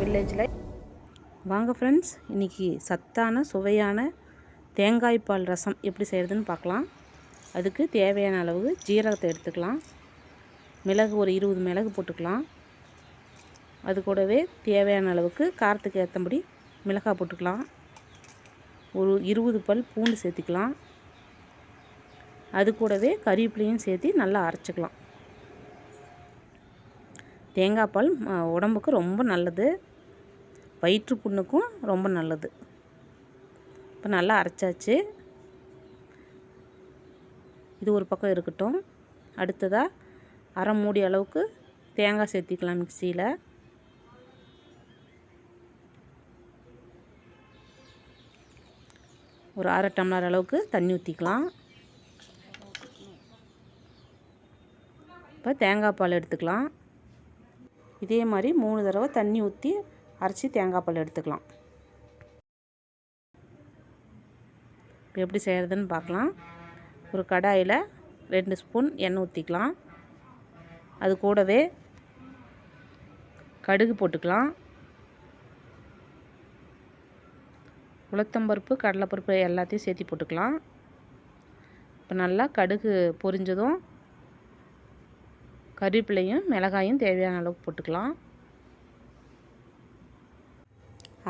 வில்லேஜில் வாங்க ஃப்ரெண்ட்ஸ் இன்றைக்கி சத்தான சுவையான தேங்காய் பால் ரசம் எப்படி செய்கிறதுன்னு பார்க்கலாம். அதுக்கு தேவையான அளவு ஜீரகத்தை எடுத்துக்கலாம். மிளகு ஒரு இருபது மிளகு போட்டுக்கலாம். அது கூடவே தேவையான அளவுக்கு காரத்துக்கு ஏற்றபடி மிளகாய் போட்டுக்கலாம். ஒரு இருபது பல் பூண்டு சேர்த்துக்கலாம். அது கூடவே கறிவேப்பிலையும் சேர்த்து நல்லா அரைச்சிக்கலாம். தேங்காய் பால் உடம்புக்கு ரொம்ப நல்லது. வயிற்று புண்ணுக்கும் ரொம்ப நல்லது. இப்போ நல்லா அரைச்சாச்சு. இது ஒரு பக்கம் இருக்கட்டும். அடுத்ததாக அரை மூடி அளவுக்கு தேங்காய் சேர்த்திக்கலாம் மிக்சியில். ஒரு அரை டம்ளர் அளவுக்கு தண்ணி ஊற்றிக்கலாம் இப்போ தேங்காய் பால் எடுத்துக்கலாம். இதே மாதிரி மூணு தடவை தண்ணி ஊற்றி அரைச்சி தேங்காய் பால் எடுத்துக்கலாம். இப்போ எப்படி செய்கிறதுன்னு பார்க்கலாம். ஒரு கடாயில் ரெண்டு ஸ்பூன் எண்ணெய் ஊற்றிக்கலாம் அது கூடவே கடுகு போட்டுக்கலாம். உளுத்தம்பருப்பு கடலைப்பருப்பு எல்லாத்தையும் சேர்த்து போட்டுக்கலாம். இப்போ நல்லா கடுகு பொரிஞ்சதும் கறிவேப்பிலையும் மிளகாயும் தேவையான அளவுக்கு போட்டுக்கலாம்.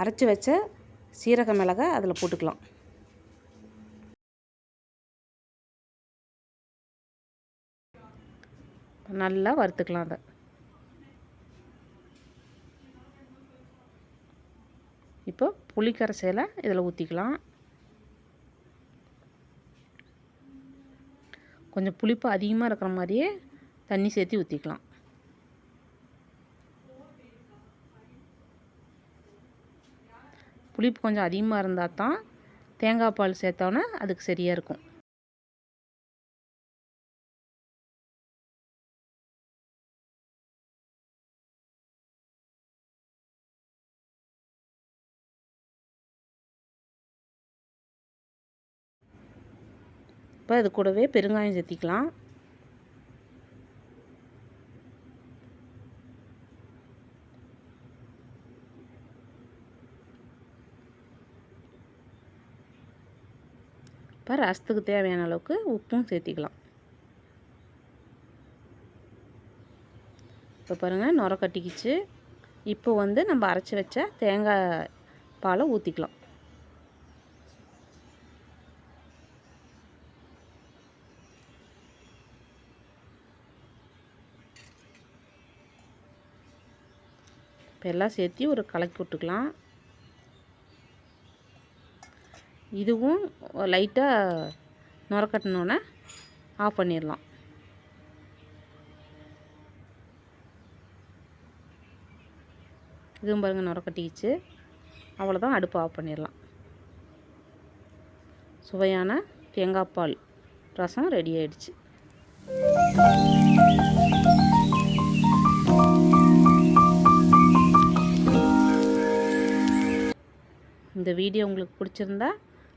அரைச்சி வச்ச சீரக மிளகாய் அதில் போட்டுக்கலாம். நல்லா வறுத்துக்கலாம் அதை. இப்போ புளிக்கரைசையில் இதில் ஊற்றிக்கலாம் கொஞ்சம் புளிப்பு அதிகமாக இருக்கிற மாதிரியே தண்ணி சேர்த்து ஊற்றிக்கலாம் புளிப்பு கொஞ்சம் அதிகமாக இருந்தால் தான் தேங்காய் பால் சேர்த்தோன்னே அதுக்கு சரியாக இருக்கும். இப்போ அது கூடவே பெருங்காயம் சேர்த்திக்கலாம். இப்போ ரசத்துக்கு தேவையான அளவுக்கு உப்பும் சேர்த்திக்கலாம். இப்போ பாருங்கள் நுர கட்டிக்கிச்சு. இப்போ வந்து நம்ம அரைச்சி வச்ச தேங்காய் பாலை ஊற்றிக்கலாம் இப்போ எல்லாம் சேர்த்து ஒரு கலக்கி விட்டுக்கலாம். இதுவும் லைட்டாக நுரக்கட்டினோன்னே ஆஃப் பண்ணிடலாம். இதுவும் பாருங்கள் நுரக்கட்டிக்கிச்சு. அவ்வளோதான் அடுப்பு ஆஃப் பண்ணிடலாம். சுவையான தேங்காய் பால் ரசம் ரெடி ஆயிடுச்சு. இந்த வீடியோ உங்களுக்கு பிடிச்சிருந்தா